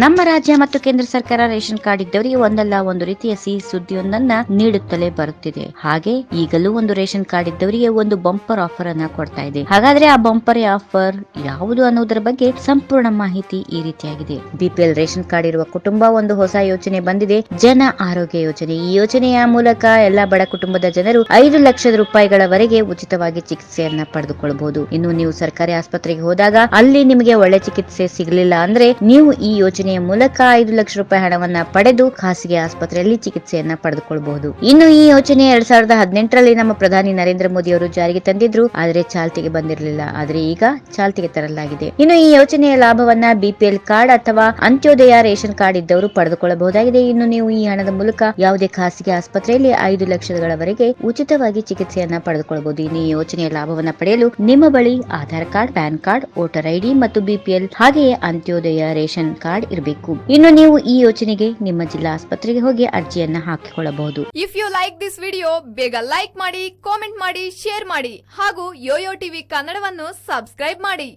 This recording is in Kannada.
ನಮ್ಮ ರಾಜ್ಯ ಮತ್ತು ಕೇಂದ್ರ ಸರ್ಕಾರ ರೇಷನ್ ಕಾರ್ಡ್ ಇದ್ದವರಿಗೆ ಒಂದಲ್ಲ, ಒಂದು ರೀತಿಯ ಸಿಹಿ ಸುದ್ದಿಯೊಂದನ್ನ ನೀಡುತ್ತಲೇ ಬರುತ್ತಿದೆ. ಹಾಗೆ ಈಗಲೂ ಒಂದು ರೇಷನ್ ಕಾರ್ಡ್ ಇದ್ದವರಿಗೆ ಒಂದು ಬಂಪರ್ ಆಫರ್ ಅನ್ನ ಕೊಡ್ತಾ ಇದೆ. ಹಾಗಾದ್ರೆ ಆ ಬಂಪರ್ ಆಫರ್ ಯಾವುದು ಅನ್ನೋದರ ಬಗ್ಗೆ ಸಂಪೂರ್ಣ ಮಾಹಿತಿ ಈ ರೀತಿಯಾಗಿದೆ. ಬಿಪಿಎಲ್ ರೇಷನ್ ಕಾರ್ಡ್ ಇರುವ ಕುಟುಂಬ ಒಂದು ಹೊಸ ಯೋಜನೆ ಬಂದಿದೆ. ಜನ ಆರೋಗ್ಯ ಯೋಜನೆ. ಈ ಯೋಜನೆಯ ಮೂಲಕ ಎಲ್ಲಾ ಬಡ ಕುಟುಂಬದ ಜನರು ಐದು ಲಕ್ಷದ ರೂಪಾಯಿಗಳವರೆಗೆ ಉಚಿತವಾಗಿ ಚಿಕಿತ್ಸೆಯನ್ನ ಪಡೆದುಕೊಳ್ಳಬಹುದು ಇನ್ನು ನೀವು ಸರ್ಕಾರಿ ಆಸ್ಪತ್ರೆಗೆ ಹೋದಾಗ ಅಲ್ಲಿ ನಿಮಗೆ ಒಳ್ಳೆ ಚಿಕಿತ್ಸೆ ಸಿಗಲಿಲ್ಲ ಅಂದ್ರೆ ನೀವು ಈ ಯೋಜನೆಯ ಮೂಲಕ ಐದು ಲಕ್ಷ ರೂಪಾಯಿ ಹಣವನ್ನ ಪಡೆದು ಖಾಸಗಿ ಆಸ್ಪತ್ರೆಯಲ್ಲಿ ಚಿಕಿತ್ಸೆಯನ್ನ ಪಡೆದುಕೊಳ್ಳಬಹುದು ಇನ್ನು ಈ ಯೋಜನೆ ಎರಡ್ ಸಾವಿರದ ಹದಿನೆಂಟರಲ್ಲಿ ನಮ್ಮ ಪ್ರಧಾನಿ ನರೇಂದ್ರ ಮೋದಿ ಅವರು ಜಾರಿಗೆ ತಂದಿದ್ರು, ಆದರೆ ಚಾಲ್ತಿಗೆ ಬಂದಿರಲಿಲ್ಲ. ಆದರೆ ಈಗ ಚಾಲ್ತಿಗೆ ತರಲಾಗಿದೆ. ಇನ್ನು ಈ ಯೋಜನೆಯ ಲಾಭವನ್ನ ಬಿಪಿಎಲ್ ಕಾರ್ಡ್ ಅಥವಾ ಅಂತ್ಯೋದಯ ರೇಷನ್ ಕಾರ್ಡ್ ಇದ್ದವರು ಪಡೆದುಕೊಳ್ಳಬಹುದಾಗಿದೆ. ಇನ್ನು ನೀವು ಈ ಹಣದ ಮೂಲಕ ಯಾವುದೇ ಖಾಸಗಿ ಆಸ್ಪತ್ರೆಯಲ್ಲಿ ಐದು ಲಕ್ಷಗಳವರೆಗೆ ಉಚಿತವಾಗಿ ಚಿಕಿತ್ಸೆಯನ್ನ ಪಡೆದುಕೊಳ್ಳಬಹುದು ಇನ್ನು ಈ ಯೋಜನೆಯ ಲಾಭವನ್ನ ಪಡೆಯಲು ನಿಮ್ಮ ಬಳಿ Aadhaar card, pan card, voter ID ಮತ್ತು ಬಿಪಿಎಲ್, ಹಾಗೆಯೇ ಅಂತ್ಯೋದಯ ರೇಷನ್ ಕಾರ್ಡ್ ಇರಬೇಕು. ಇನ್ನು ನೀವು ಈ ಯೋಜನೆಗೆ ನಿಮ್ಮ ಜಿಲ್ಲಾ ಆಸ್ಪತ್ರೆಗೆ ಹೋಗಿ ಅರ್ಜಿಯನ್ನ ಹಾಕಿಕೊಳ್ಳಬಹುದು. If you like this video ಬೇಗ ಲೈಕ್ ಮಾಡಿ ಕಾಮೆಂಟ್ ಮಾಡಿ ಶೇರ್ ಮಾಡಿ ಹಾಗೂ ಯೋಯೋ ಟಿವಿ ಕನ್ನಡವನ್ನು ಸಬ್ಸ್ಕ್ರೈಬ್ ಮಾಡಿ.